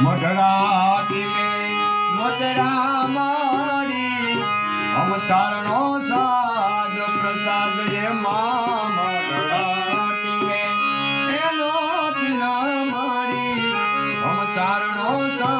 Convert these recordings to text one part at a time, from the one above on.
મઢરાતી ગોતરા મારી અવતારનો સાદ પ્રસાદ એ મામરાતી એનો તિલ મારી અવતારનો સાદ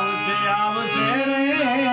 i was in it.